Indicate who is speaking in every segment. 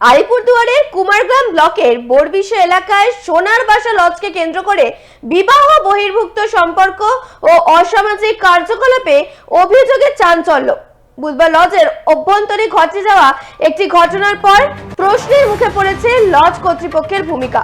Speaker 1: আলিপুরদুয়ারের কুমারগ্রাম ব্লকের বোরবিশা এলাকায় সোনার বাসা লজকে কেন্দ্র করে বিবাহ বহির্ভুক্ত সম্পর্ক ও অসামাজিক কার্যকলাপে অভিযোগে চাঞ্চল্য। বুধবার লজের অভ্যন্তরে ঘটে যাওয়া একটি ঘটনার পর প্রশ্নের মুখে পড়েছে লজ কর্তৃপক্ষের ভূমিকা।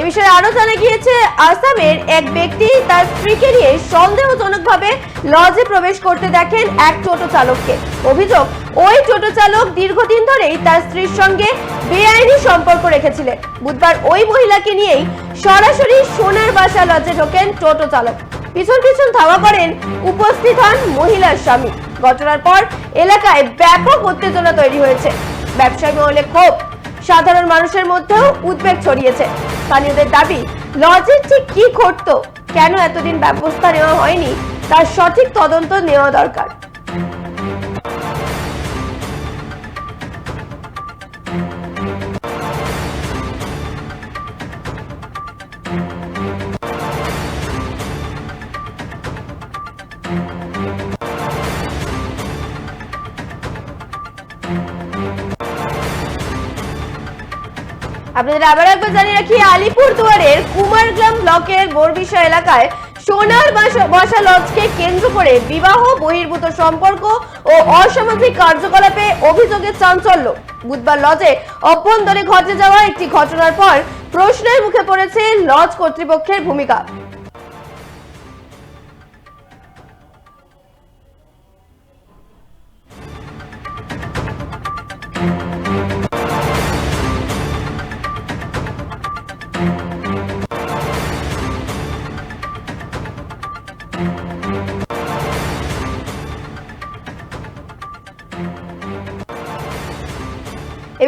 Speaker 1: এ বিষয়ে আরও জানা গিয়েছে, আসামের এক ব্যক্তি তার স্ত্রীকে নিয়ে সন্দেহজনকভাবে লজে প্রবেশ করতে দেখেন এক টোটো চালককে। অভিযোগ ওই টোটো চালক দীর্ঘদিন ধরেই তার স্ত্রীর সঙ্গে বেআইনি সম্পর্ক রেখেছিলেন। বুধবার ওই মহিলাকে নিয়েই সরাসরি সোনার বাসা লজে ঢোকেন টোটো চালক। পিছন পিছন ধাওয়া করেন উপস্থিত হন মহিলার স্বামী। ঘটনার পর এলাকায় ব্যাপক উত্তেজনা তৈরি হয়েছে। ব্যবসায়ী মহলে ক্ষোভ। সাধারণ মানুষের মধ্যেও উদ্বেগ ছড়িয়েছে। স্থানীয়দের দাবি, লজের ঠিক কি ঘটতো, কেন এতদিন ব্যবস্থা নেওয়া হয়নি, তার সঠিক তদন্ত নেওয়া দরকার। আপনাদের আবার একবার জানিয়ে রাখি আলিপুর কুমারগ্রাম ব্লকের বোরবিশা এলাকায় সোনার বাসা লজকে কেন্দ্র করে বিবাহ, বহির্ভূত সম্পর্ক ও অসামাজিক কার্যকলাপে অভিযোগে চাঞ্চল্য। বুধবার লজে অভ্যন্তরে ঘটে যাওয়া একটি ঘটনার পর প্রশ্নের মুখে পড়েছে লজ কর্তৃপক্ষের ভূমিকা। এ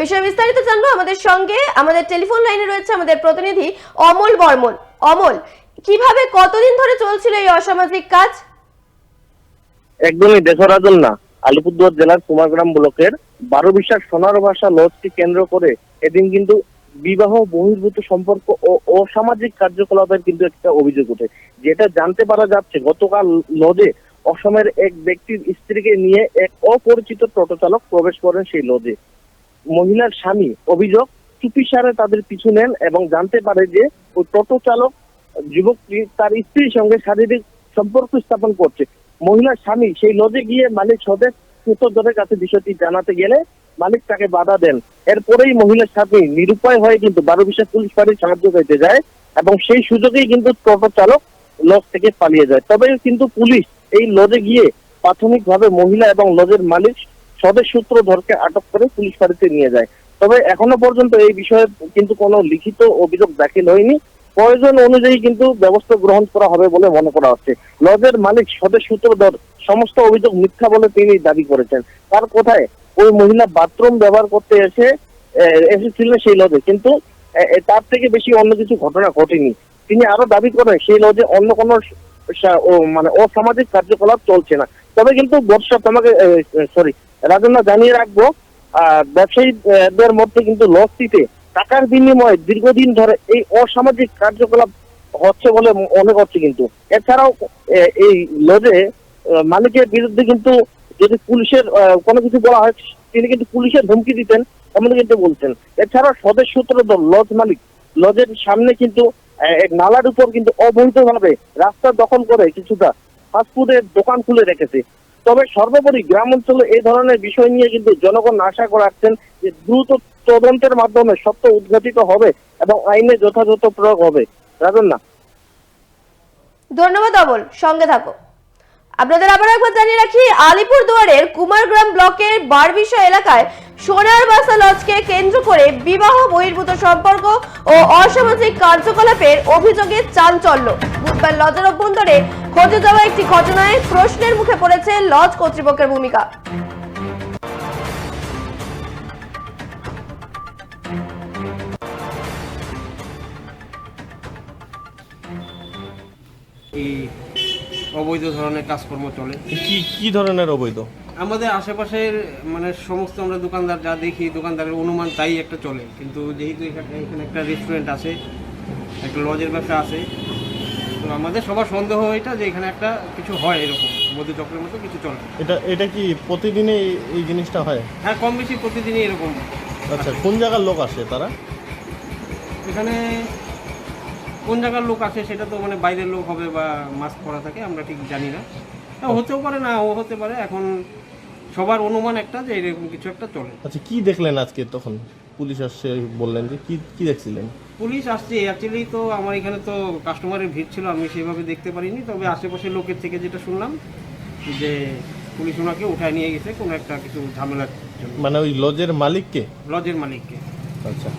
Speaker 1: বিষয়ে বিস্তারিত জানব আমাদের সঙ্গে। আমাদের টেলিফোন লাইনে রয়েছে আমাদের প্রতিনিধি অমল বর্মন। অমল, কীভাবে কতদিন ধরে চলছিল এই অসামাজিক কাজ?
Speaker 2: একদমই দেশরাজন না। আলিপুরদুয়ার জেলার কুমারগ্রাম ব্লকের বারো বিশ্বাস সোনার ভাষা লজকে কেন্দ্র করে এদিন কিন্তু বিবাহ, বহির্ভূত সম্পর্ক ও অসামাজিক কার্যকলাপের কিন্তু একটা অভিযোগ ওঠে। যেটা জানতে পারা যাচ্ছে, গতকাল লজে অসমের এক ব্যক্তির স্ত্রীকে নিয়ে এক অপরিচিত টোটো চালক প্রবেশ করেন সেই লজে। মহিলার স্বামী অভিযোগ চুপিসারে তাদের পিছু নেন এবং জানতে পারে যে ওই টোটো চালক যুবকটি তার স্ত্রীর সঙ্গে শারীরিক সম্পর্ক স্থাপন করছে। মহিলার স্বামী সেই লজে গিয়ে মালিক সদেশ সূত্রধরের কাছে বিষয়টি জানাতে গেলে মালিক তাকে বাধা দেন। এরপরেই মহিলার স্বামী নিরুপায় হয়ে কিন্তু বারো বিশেষ পুলিশ ফাঁড়ির সাহায্য পেতে যায় এবং সেই সুযোগেই কিন্তু টোটো চালক লজ থেকে পালিয়ে যায়। তবে কিন্তু পুলিশ এই লজে গিয়ে প্রাথমিকভাবে মহিলা এবং লজের মালিক সদস্য সূত্রধরকে আটক করে পুলিশ ফাঁড়িতে নিয়ে যায়। তবে এখনও পর্যন্ত এই বিষয়ে কিন্তু কোনো লিখিত অভিযোগ দাখিল হয়নি। প্রয়োজন অনুযায়ী কিন্তু ব্যবস্থা গ্রহণ করা হবে বলে মনে করা হচ্ছে। লজের মালিক সদস্য সূত্রধর সমস্ত অভিযোগ মিথ্যা বলে তিনি দাবি করেছেন। তার কোথায় ওই মহিলা বাথরুম ব্যবহার করতে এসে এসেছিলেন সেই লজে। কিন্তু তার থেকে বেশি অন্য কিছু ঘটনা ঘটেনি। তিনি আরও দাবি করেন সেই লজে অন্য কোনো মানে অসামাজিক কার্যকলাপ চলছে না। তবে কিন্তু বর্ষা তোমাকে সরি রাজনা জানিয়ে রাখব আহ, ব্যবসায়ীদের মধ্যে কিন্তু লসটিতে টাকার বিনিময়ে দীর্ঘদিন ধরে এই অসামাজিক কার্যকলাপ হচ্ছে বলে মনে করছে কিন্তু। এছাড়াও এই লজে মালিকের বিরুদ্ধে কিন্তু যদি পুলিশের কোনো কিছু বলা হয়, তিনি কিন্তু পুলিশের হুমকি দিতেন এমন কিন্তু বলছেন এছাড়াও সদস্য সূত্র দল, লজ মালিক, লজের সামনে কিন্তু নালার উপর কিন্তু অবৈধভাবে রাস্তা দখল করে কিছুটা ফাস্টফুডের দোকান খুলে রেখেছে। তবে সর্বোপরি গ্রাম অঞ্চলে এই ধরনের বিষয় নিয়ে কিন্তু জনগণ আশা করাচ্ছেন যে দ্রুত তদন্তের মাধ্যমে সত্য উদ্ঘাটিত হবে এবং আইনে যথাযথ প্রয়োগ হবে। রাজন না।
Speaker 1: ধন্যবাদ অমল সঙ্গে থাকো। আপনাদের আবার একবার জানিয়ে রাখি আলিপুর দুয়ারের কুমারগ্রাম ব্লকের বারবিশা এলাকায় সোনার বাসা লজকে কেন্দ্র করে বিবাহ বহির্ভূত সম্পর্ক ও অসামাজিক কার্যকলাপের অভিযোগে চাঞ্চল্য। বুধবার লজের অভ্যন্তরে ঘটে যাওয়া একটি ঘটনায় প্রশ্নের মুখে পড়েছে লজ কর্তৃপক্ষের ভূমিকা।
Speaker 3: এই অবৈধ ধরনের কাজকর্ম চলে।
Speaker 4: কি কি ধরনের অবৈধ?
Speaker 3: আমাদের আশেপাশের মানে সমস্ত আমরা দোকানদার যা দেখি দোকানদারের অনুমান তাই একটা চলে। কিন্তু যেহেতু এখানে এখানে একটা রেস্টুরেন্ট আছে একটা লজের ব্যবসা আছে তো আমাদের সবার সন্দেহ এটা যে এখানে একটা কিছু হয় এরকম মধুচক্রের মতো কিছু চলে।
Speaker 4: এটা এটা কি প্রতিদিনই এই- জিনিসটা হয়?
Speaker 3: হ্যাঁ কম বেশি প্রতিদিনই এরকম।
Speaker 4: আচ্ছা কোন জায়গার লোক আসে তারা?
Speaker 3: এখানে কোন জায়গার লোক আসে সেটা তো মানে বাইরের লোক হবে বা মাস্ক পরা থাকে আমরা ঠিক জানি না। হ্যাঁ, হতেও পারে না ও হতে পারে। এখন সবার অনুমান একটা যে এরকম কিছু একটা চলে।
Speaker 4: আচ্ছা কি দেখলেন আজকে তখন? পুলিশ আসছে বললেন যে কি কি দেখছিলেন?
Speaker 3: পুলিশ আসছে। অ্যাকচুয়ালি তো আমার এখানে তো কাস্টমারের ভিড় ছিল আমি সেভাবে দেখতে পারিনি। তবে আশেপাশের লোকের থেকে যেটা শুনলাম যে পুলিশ ওনাকে উঠায় নিয়ে গেছে কোনো একটা কিছু ঝামেলার জন্য।
Speaker 4: মানে ওই লজের মালিককে?
Speaker 3: লজের মালিককে।
Speaker 4: আচ্ছা।